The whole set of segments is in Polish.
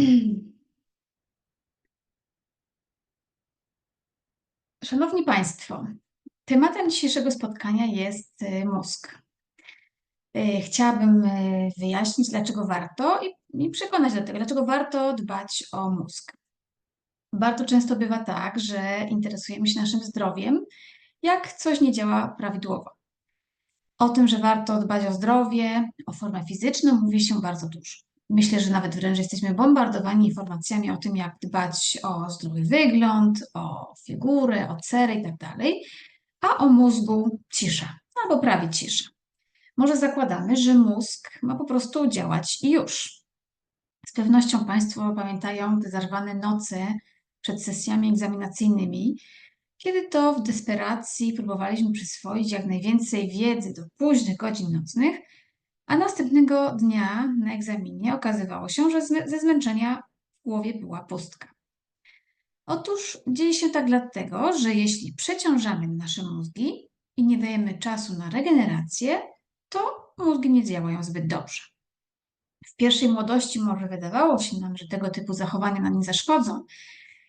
Szanowni Państwo, tematem dzisiejszego spotkania jest y, mózg. Y, chciałabym y, wyjaśnić, dlaczego warto i przekonać do tego, dlaczego warto dbać o mózg. Bardzo często bywa tak, że interesujemy się naszym zdrowiem, jak coś nie działa prawidłowo. O tym, że warto dbać o zdrowie, o formę fizyczną, mówi się bardzo dużo. Myślę, że nawet wręcz jesteśmy bombardowani informacjami o tym, jak dbać o zdrowy wygląd, o figurę, o cerę itd., tak a o mózgu cisza, albo prawie cisza. Może zakładamy, że mózg ma po prostu działać i już. Z pewnością Państwo pamiętają te zarwane noce przed sesjami egzaminacyjnymi, kiedy to w desperacji próbowaliśmy przyswoić jak najwięcej wiedzy do późnych godzin nocnych, a następnego dnia na egzaminie okazywało się, że ze zmęczenia w głowie była pustka. Otóż dzieje się tak dlatego, że jeśli przeciążamy nasze mózgi i nie dajemy czasu na regenerację, to mózgi nie działają zbyt dobrze. W pierwszej młodości może wydawało się nam, że tego typu zachowania nam nie zaszkodzą,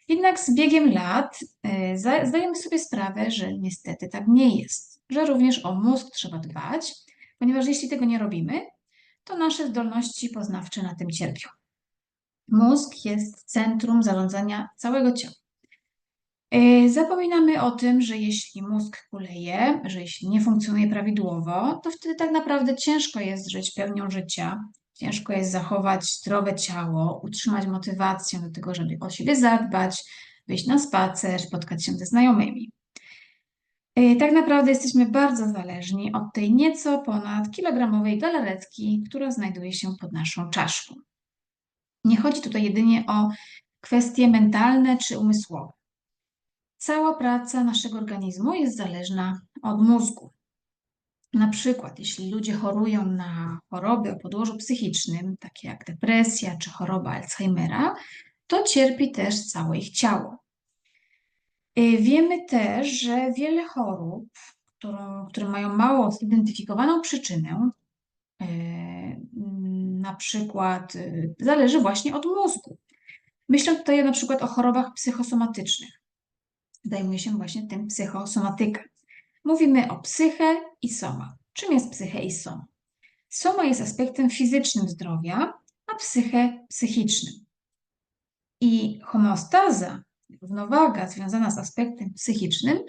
jednak z biegiem lat y, zdajemy sobie sprawę, że niestety tak nie jest, że również o mózg trzeba dbać, ponieważ jeśli tego nie robimy, to nasze zdolności poznawcze na tym cierpią. Mózg jest centrum zarządzania całego ciała. Y, zapominamy o tym, że jeśli mózg kuleje, że jeśli nie funkcjonuje prawidłowo, to wtedy tak naprawdę ciężko jest żyć pełnią życia, ciężko jest zachować zdrowe ciało, utrzymać motywację do tego, żeby o siebie zadbać, wyjść na spacer, spotkać się ze znajomymi. Y, tak naprawdę jesteśmy bardzo zależni od tej nieco ponad kilogramowej galaretki, która znajduje się pod naszą czaszką. Nie chodzi tutaj jedynie o kwestie mentalne czy umysłowe. Cała praca naszego organizmu jest zależna od mózgu. Na przykład, jeśli ludzie chorują na choroby o podłożu psychicznym, takie jak depresja czy choroba Alzheimera, to cierpi też całe ich ciało. Y, wiemy też, że wiele chorób, którą, które mają mało zidentyfikowaną przyczynę, y, na przykład y, zależy właśnie od mózgu. Myślę tutaj na przykład o chorobach psychosomatycznych. Zajmuje się właśnie tym psychosomatyka. Mówimy o psyche i soma. Czym jest psyche i soma? Soma jest aspektem fizycznym zdrowia, a psyche psychicznym. I homeostaza równowaga związana z aspektem psychicznym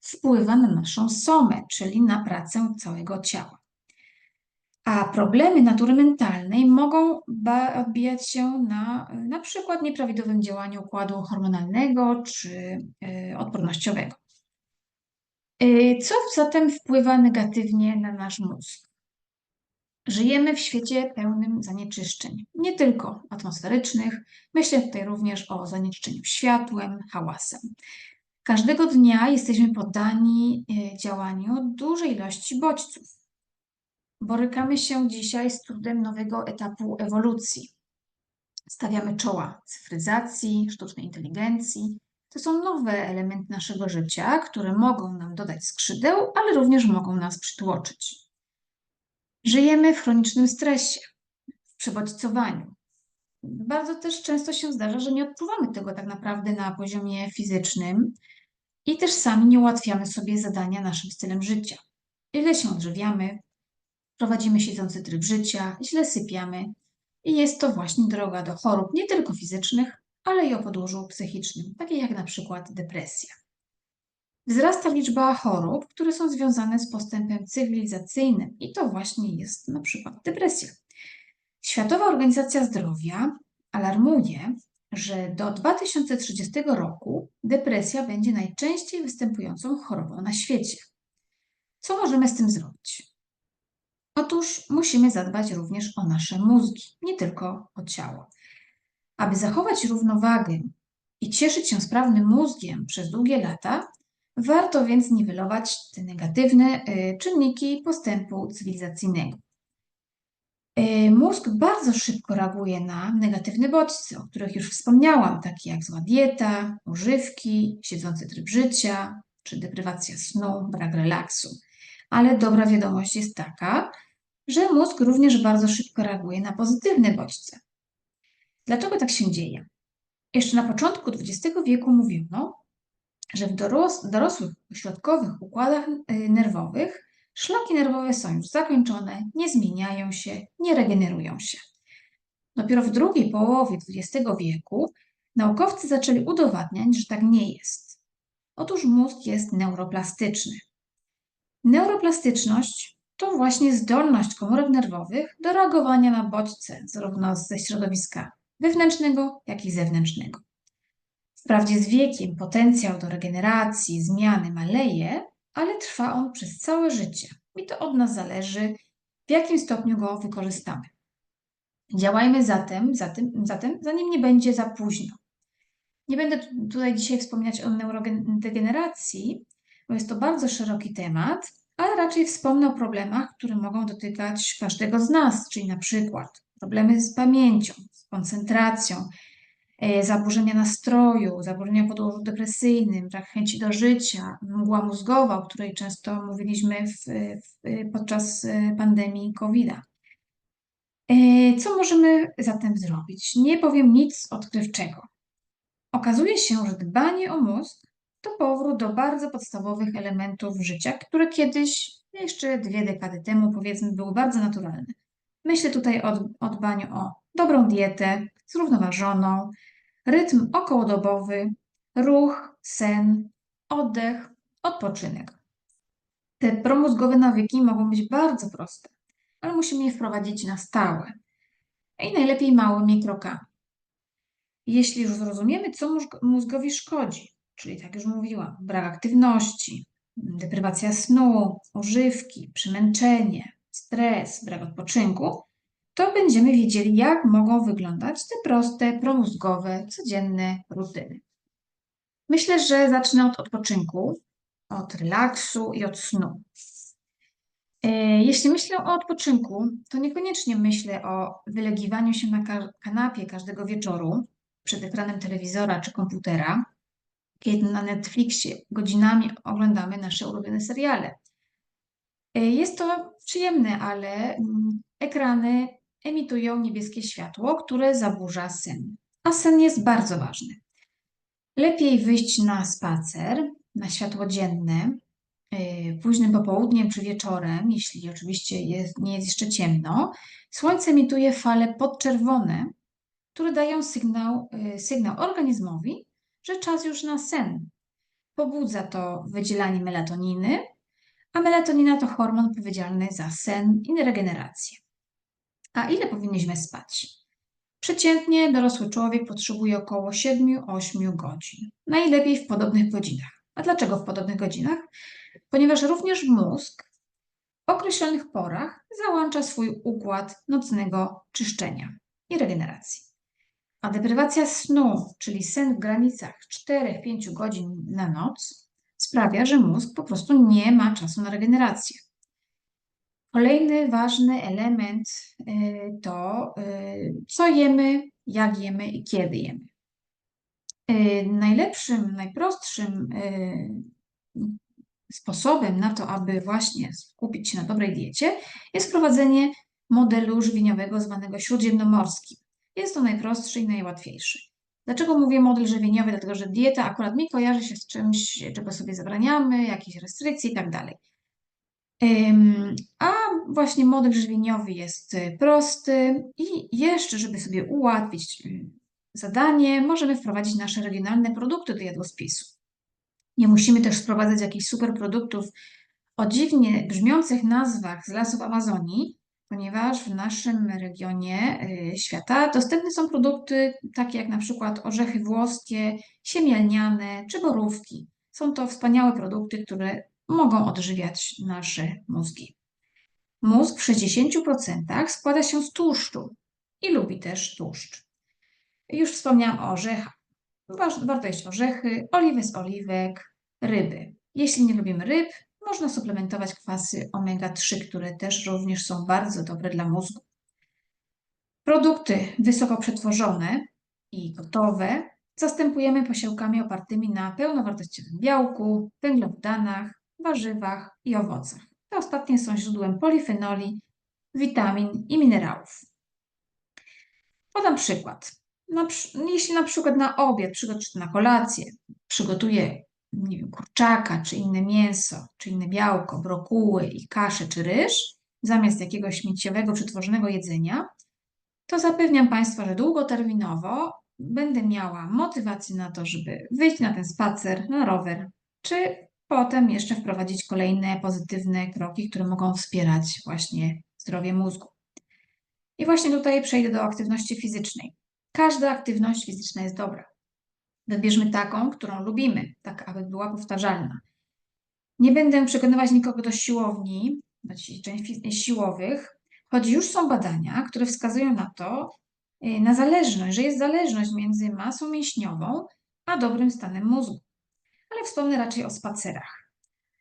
wpływa na naszą somę, czyli na pracę całego ciała. A problemy natury mentalnej mogą odbijać się na na przykład nieprawidłowym działaniu układu hormonalnego czy y, odpornościowego. Y, co zatem wpływa negatywnie na nasz mózg? Żyjemy w świecie pełnym zanieczyszczeń, nie tylko atmosferycznych, myślę tutaj również o zanieczyszczeniu światłem, hałasem. Każdego dnia jesteśmy poddani e, działaniu dużej ilości bodźców. Borykamy się dzisiaj z trudem nowego etapu ewolucji. Stawiamy czoła cyfryzacji, sztucznej inteligencji. To są nowe elementy naszego życia, które mogą nam dodać skrzydeł, ale również mogą nas przytłoczyć. Żyjemy w chronicznym stresie, w przebodźcowaniu. Bardzo też często się zdarza, że nie odczuwamy tego tak naprawdę na poziomie fizycznym i też sami nie ułatwiamy sobie zadania naszym stylem życia. Źle się odżywiamy, prowadzimy siedzący tryb życia, źle sypiamy i jest to właśnie droga do chorób nie tylko fizycznych, ale i o podłożu psychicznym, takie jak na przykład depresja. Wzrasta liczba chorób, które są związane z postępem cywilizacyjnym i to właśnie jest na przykład depresja. Światowa Organizacja Zdrowia alarmuje, że do 2030 roku depresja będzie najczęściej występującą chorobą na świecie. Co możemy z tym zrobić? Otóż musimy zadbać również o nasze mózgi, nie tylko o ciało. Aby zachować równowagę i cieszyć się sprawnym mózgiem przez długie lata, Warto więc niwelować te negatywne y, czynniki postępu cywilizacyjnego. Y, mózg bardzo szybko reaguje na negatywne bodźce, o których już wspomniałam, takie jak zła dieta, używki, siedzący tryb życia, czy deprywacja snu, brak relaksu. Ale dobra wiadomość jest taka, że mózg również bardzo szybko reaguje na pozytywne bodźce. Dlaczego tak się dzieje? Jeszcze na początku XX wieku mówiono, że w doros dorosłych ośrodkowych układach y, nerwowych szlaki nerwowe są już zakończone, nie zmieniają się, nie regenerują się. Dopiero w drugiej połowie XX wieku naukowcy zaczęli udowadniać, że tak nie jest. Otóż mózg jest neuroplastyczny. Neuroplastyczność to właśnie zdolność komórek nerwowych do reagowania na bodźce, zarówno ze środowiska wewnętrznego, jak i zewnętrznego. Wprawdzie z wiekiem potencjał do regeneracji, zmiany maleje, ale trwa on przez całe życie i to od nas zależy, w jakim stopniu go wykorzystamy. Działajmy zatem, zatem, zatem zanim nie będzie za późno. Nie będę tutaj dzisiaj wspominać o neurodegeneracji, bo jest to bardzo szeroki temat, ale raczej wspomnę o problemach, które mogą dotykać każdego z nas, czyli na przykład problemy z pamięcią, z koncentracją, zaburzenia nastroju, zaburzenia podłożu depresyjnym, brak chęci do życia, mgła mózgowa, o której często mówiliśmy w, w, podczas e, pandemii COVID-a. E, co możemy zatem zrobić? Nie powiem nic odkrywczego. Okazuje się, że dbanie o mózg to powrót do bardzo podstawowych elementów życia, które kiedyś, jeszcze dwie dekady temu, powiedzmy, były bardzo naturalne. Myślę tutaj o, o dbaniu o dobrą dietę, zrównoważoną, rytm okołodobowy, ruch, sen, oddech, odpoczynek. Te promózgowe nawyki mogą być bardzo proste, ale musimy je wprowadzić na stałe i najlepiej małymi krokami. Jeśli już zrozumiemy, co mózgowi szkodzi, czyli tak już mówiłam, brak aktywności, deprywacja snu, używki, przemęczenie, stres, brak odpoczynku, to będziemy wiedzieli, jak mogą wyglądać te proste, promózgowe, codzienne rutyny. Myślę, że zacznę od odpoczynku, od relaksu i od snu. E, jeśli myślę o odpoczynku, to niekoniecznie myślę o wylegiwaniu się na kanapie każdego wieczoru przed ekranem telewizora czy komputera, kiedy na Netflixie godzinami oglądamy nasze ulubione seriale. E, jest to przyjemne, ale mm, ekrany emitują niebieskie światło, które zaburza sen. A sen jest bardzo ważny. Lepiej wyjść na spacer, na światło dzienne, e, późnym popołudniem czy wieczorem, jeśli oczywiście jest, nie jest jeszcze ciemno. Słońce emituje fale podczerwone, które dają sygnał, e, sygnał organizmowi, że czas już na sen. Pobudza to wydzielanie melatoniny, a melatonina to hormon odpowiedzialny za sen i regenerację. A ile powinniśmy spać? Przeciętnie dorosły człowiek potrzebuje około 7-8 godzin. Najlepiej w podobnych godzinach. A dlaczego w podobnych godzinach? Ponieważ również mózg w określonych porach załącza swój układ nocnego czyszczenia i regeneracji. A deprywacja snu, czyli sen w granicach 4-5 godzin na noc, sprawia, że mózg po prostu nie ma czasu na regenerację. Kolejny ważny element y, to y, co jemy, jak jemy i kiedy jemy. Y, najlepszym, najprostszym sposobem na to, aby właśnie skupić się na dobrej diecie, jest wprowadzenie modelu żywieniowego zwanego śródziemnomorskim. Jest to najprostszy i najłatwiejszy. Dlaczego mówię model żywieniowy? Dlatego, że dieta akurat mi kojarzy się z czymś, czego sobie zabraniamy, jakieś restrykcje i tak dalej. A właśnie model żywieniowy jest y, prosty i jeszcze, żeby sobie ułatwić y, zadanie, możemy wprowadzić nasze regionalne produkty do jadłospisu. Nie musimy też wprowadzać jakichś super produktów o dziwnie brzmiących nazwach z lasów Amazonii, ponieważ w naszym regionie y, świata dostępne są produkty takie jak na przykład orzechy włoskie, siemielniane czy borówki. Są to wspaniałe produkty, które mogą odżywiać nasze mózgi. Mózg w 60% składa się z tłuszczu i lubi też tłuszcz. Już wspomniałam o orzechach. Warto jeść orzechy, oliwy z oliwek, ryby. Jeśli nie lubimy ryb, można suplementować kwasy omega-3, które też również są bardzo dobre dla mózgu. Produkty wysoko przetworzone i gotowe zastępujemy posiłkami opartymi na pełnowartościowym białku, węglowodanach, warzywach i owocach. Te ostatnie są źródłem polifenoli, witamin i minerałów. Podam przykład. na, jeśli na przykład na obiad, czy na kolację przygotuję nie wiem, kurczaka, czy inne mięso, czy inne białko, brokuły i kaszę, czy ryż, zamiast jakiegoś śmieciowego, przetworzonego jedzenia, to zapewniam Państwa, że długoterminowo będę miała motywację na to, żeby wyjść na ten spacer, na rower, czy potem jeszcze wprowadzić kolejne pozytywne kroki, które mogą wspierać właśnie zdrowie mózgu. I właśnie tutaj przejdę do aktywności fizycznej. Każda aktywność fizyczna jest dobra. Wybierzmy taką, którą lubimy, tak aby była powtarzalna. Nie będę przekonywać nikogo do siłowni, do ćwiczeń siłowych, choć już są badania, które wskazują na to, y, na zależność, że jest zależność między masą mięśniową a dobrym stanem mózgu. Ale wspomnę raczej o spacerach.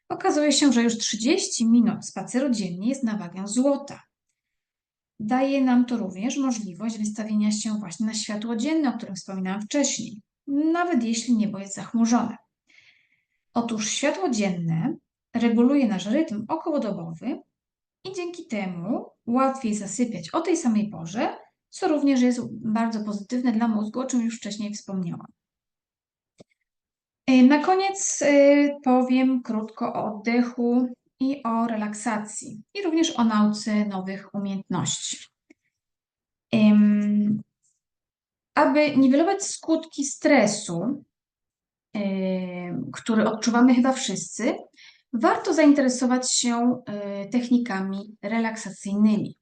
Okazuje się, że już 30 minut spaceru dziennie jest na wagę złota. Daje nam to również możliwość wystawienia się właśnie na światło dzienne, o którym wspominałam wcześniej, nawet jeśli niebo jest zachmurzone. Otóż światło dzienne reguluje nasz rytm okołodobowy i dzięki temu łatwiej zasypiać o tej samej porze, co również jest bardzo pozytywne dla mózgu, o czym już wcześniej wspomniałam. Y, na koniec y, powiem krótko o oddechu i o relaksacji, i również o nauce nowych umiejętności. Aby niwelować skutki stresu, który odczuwamy chyba wszyscy, warto zainteresować się y, technikami relaksacyjnymi.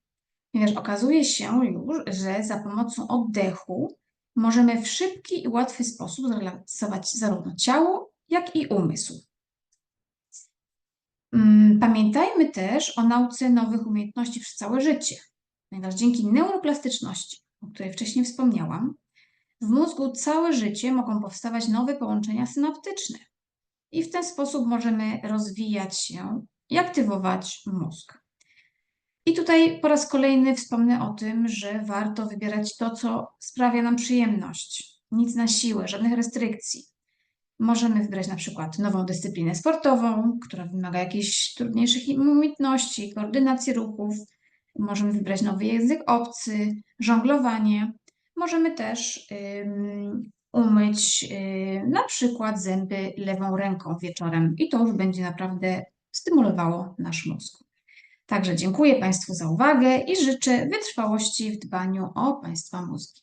Ponieważ okazuje się już, że za pomocą oddechu możemy w szybki i łatwy sposób zrelaksować zarówno ciało, jak i umysł. Mm, pamiętajmy też o nauce nowych umiejętności przez całe życie, ponieważ dzięki neuroplastyczności, o której wcześniej wspomniałam, w mózgu całe życie mogą powstawać nowe połączenia synaptyczne i w ten sposób możemy rozwijać się i aktywować mózg. I tutaj po raz kolejny wspomnę o tym, że warto wybierać to, co sprawia nam przyjemność. Nic na siłę, żadnych restrykcji. Możemy wybrać na przykład nową dyscyplinę sportową, która wymaga jakichś trudniejszych umiejętności, koordynacji ruchów. Możemy wybrać nowy język obcy, żonglowanie. Możemy też umyć y, na przykład zęby lewą ręką wieczorem i to już będzie naprawdę stymulowało nasz mózg. Także dziękuję Państwu za uwagę i życzę wytrwałości w dbaniu o Państwa mózgi.